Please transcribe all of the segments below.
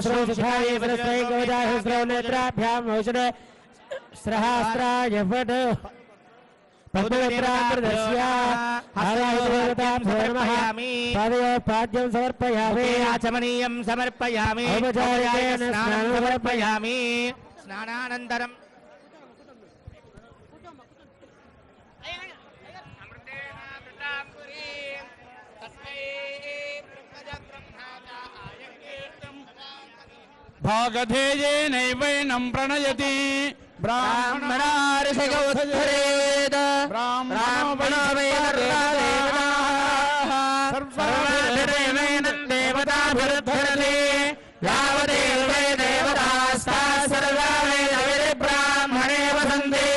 श्रोषिखाये वरस्वै गोदाहस्रौ नेत्राभ्याम् औषधे स्रहास्त्राय फट् पद्मवित्रामृतस्य हरायुदेवताभ्यो नमः पादयोः पाद्यं समर्पयामि आचमनीयं समर्पयामि औपचारिकेन स्नानं स्नानं समर्पयामि स्नानानन्तरं भागधेयेनैवैनं प्रणयति। ब्राह्मणा ब्राह्मणार्षगोद्धरेद ब्राह्मणो देवताभिरुद्धरति यावदेव देवतास्ता सर्वा वेदविब्राह्मणे वसन्ति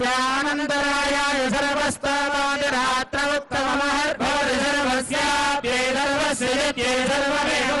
पर्याप्त्यानन्तरायाय सर्वस्तवादिरात्र उत्तममहर्भवति सर्वस्याप्ये सर्वस्य नित्ये सर्वमेव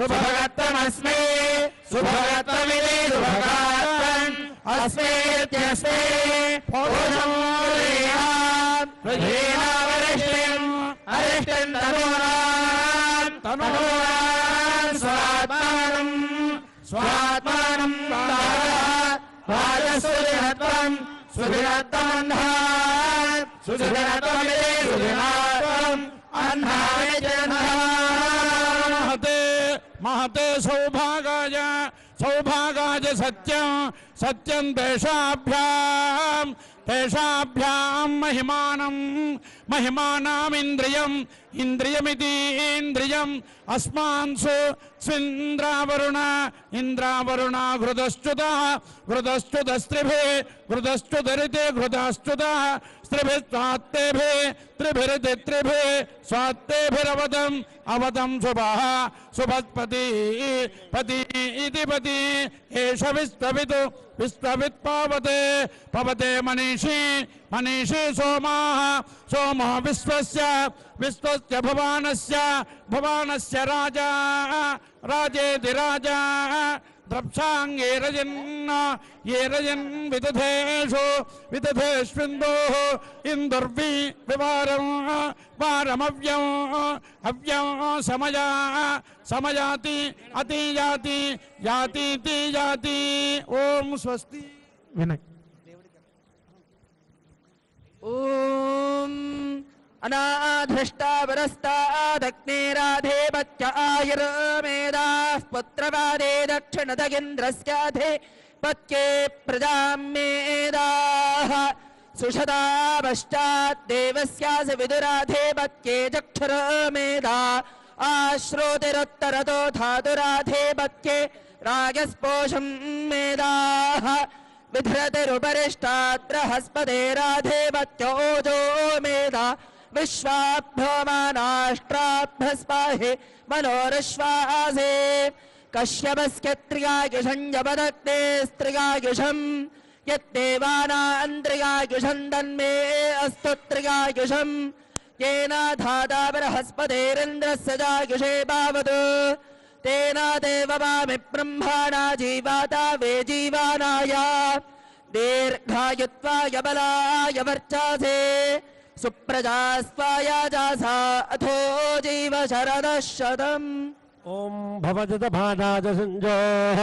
सुभगत्वं सुभगत्वमस्मि सुभगत्वमिति सुभगत्वम् अस्मीत्यस्मि वरिष्ठिम् अरिष्टिम् तनूनाम् तनूनाम् स्वात्मानम् स्वात्मानम् राजसुरिहत्वम् सुभिरत्वमन्धात् सुभिरत्वमिति सुभिरात्वम् अह्नाय महते महते सौभागाय सौभागाय सत्यं सत्यं तेषाभ्यां तेषाभ्यां महिमानं, महिमानामिन्द्रियम् इन्द्रियमिति इन्द्रियम् अस्मान्सु स्विन्द्रावरुण इन्द्रावरुणा घृतश्च्युतः घृतश्च्युतस्त्रिभिः घृतश्च्युतरिते घृताश्च्युतः स्त्रिभिः स्वात्तेभिः, त्रिभिरिति त्रिभिः, स्वात्तेभिरवदम् अवदम् शुभ सुभत्पति पति इति पति, एष विस्तवित विस्तवित पावते। पवते मनीषी मनीषी सोमा, सोमो विश्व विश्व भवान भवानस्य राजा, राजेति राजा। द्रप्साङ्गे रजन् ये रजन् विदधेषु विदधेष्विन्दोः इन्दुर्वि वारमव्यं समया समयाति अतियाति यातीति याति ॐ स्वस्ति। विनय। ॐ अनाधृष्टावरस्तादग्नेराधे बच्च आयुर्मेदाः पुत्रवादे दक्षिणदगिन्द्रस्याधे पत्ये प्रजां मेदाः सुषदा पश्चाद्देवस्यास विदुराधे पत्ये चक्षुरमेधा। आश्रोतिरुत्तरतो धातुराधे पत्ये राजस्पोषं मेदाः विधृतिरुपरिष्टात् बृहस्पतेराधे वत्योजो मेधा विश्वाभ्योमानाष्ट्राभ्यस्पाहे मनोरश्वासे। कश्यपस्य त्रियायुषं जपदग्ने स्त्रियायुषम् यद्देवानान्त्रियायुषं तन्मे अस्तु येन धाता बृहस्पतेरिन्द्रस्य जायुषे पावतु तेन देववामि ब्रह्माणा जीवाता वे जीवानाय। दीर्घायुत्वाय बलाय वर्चासे। सुप्रजास्त्वाय जासा अथो जीव शरदः शतम् ॐ भवदतभानाद सञ्जोः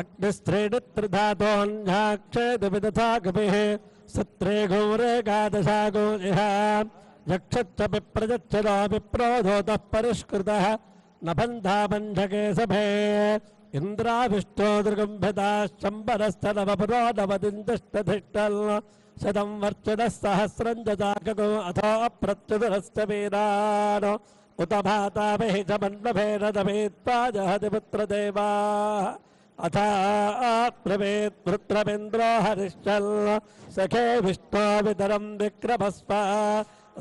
अग्निस्त्रीणित्रिधातोऽन्याक्षेदुविदथा कपिः सत्रे गौरेकादशागो इह यक्षच्च विप्रजच्छदा विप्रोधोतः परिष्कृतः न बन्धा बन्धके सभे इन्द्राविष्टो दृगम्भिताश्चम्बरस्थलवपुरो नवदिन्दष्टधिष्टल् शतं वर्चनः सहस्रं जजाकगो अथो अप्रत्युदरस्य वीरान् उत भाताभिः च मन्नभेन दभेत्वा जहति पुत्रदेवाः। अथ ब्रवीत् पुत्रमिन्द्रो हरिश्चल्। सखे विष्णो वितरं विक्रमस्व।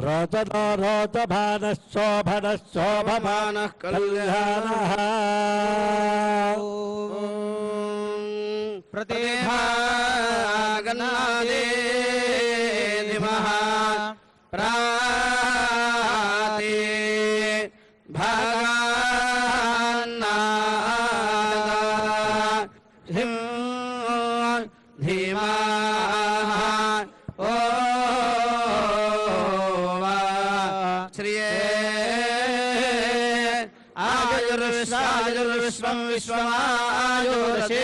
रोचनो रोचमानः शोभनः शोभमानः कल्याणः। प्रतिभागन्नादे दिमः प्राते भगान्नादा धिं धीमाः ओ श्रिये आयुर्विश्वायुर्विश्वं विश्वमायुरसे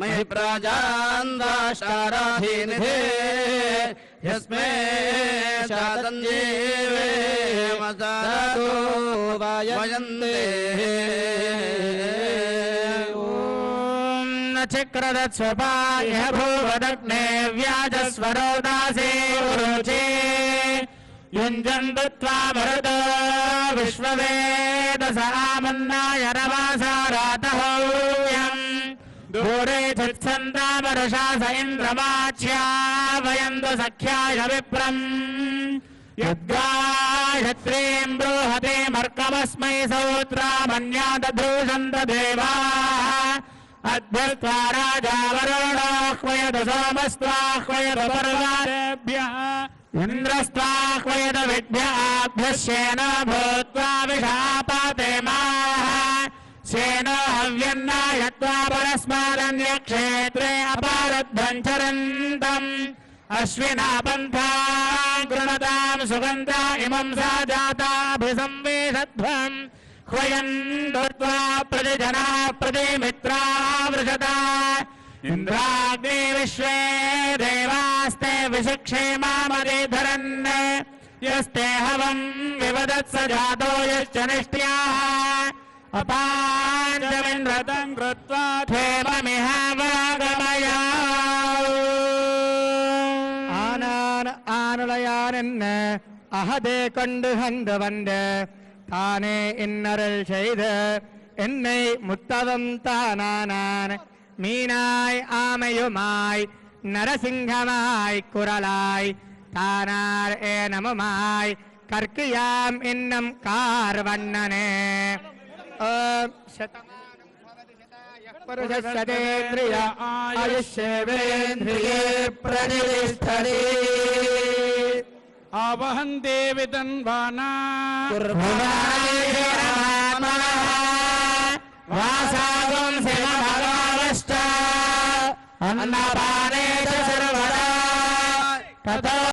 महि प्राजान्दाशाराधीनिधे यस्मे शातञ्जीवे मदातो वयन्ते। चक्रदस्वपाय भूवदग्ने व्याजस्वरो दासे रुचे युञ्जन् दत्त्वा भरत विश्ववेदसामन्नाय रवासारातहौयम् दूरे चित्सन्दामरुषास इन्द्रमाच्या वयन्तु सख्याय विप्रम्। यद्गायत्रीम् बृहते मर्कमस्मै सौत्रामन्यादधूषन्त देवाः। अद्भुत्वा राजा पर्वारेभ्यः इन्द्रस्त्वाह्वयद विद्याभ्यस्येन भूत्वा विषापाते माः। सेनो हव्यन्नायत्वा परस्मादन्यक्षेत्रे अपारध्वम् चरन्तम् अश्विना पन्था गृणताम् सुगन्धा इमम् सा जाताभिसंवेशध्वम् ह्वयन् दत्त्वा प्रतिजना प्रतिमित्रा वृषता। इन्द्राग्ने विश्वे देवास्ते विशिक्षे मामधिधरन् यस्ते हवम् विवदत्स जातो यश्च निष्ट्याः। अपाञ्चमिन्द्रतम् कृत्वा क्षेममिह वागमया ஆனான் ஆனுளையான் என்ன அகதே கொண்டு வந்து வந்து தானே இன்னருள் செய்து என்னை முத்தவம் தானானான் மீனாய் ஆமையுமாய் நரசிங்கமாய் குரலாய் தானார் ஏனமுமாய் கற்கியாம் இன்னும் கார்வண்ணனே ஓம் शतमानशतेन्द्रिय आयुष्येन्द्रिये प्रतिष्ठति आवहन्ते विदन्वाना अन्नपाने च सर्वदा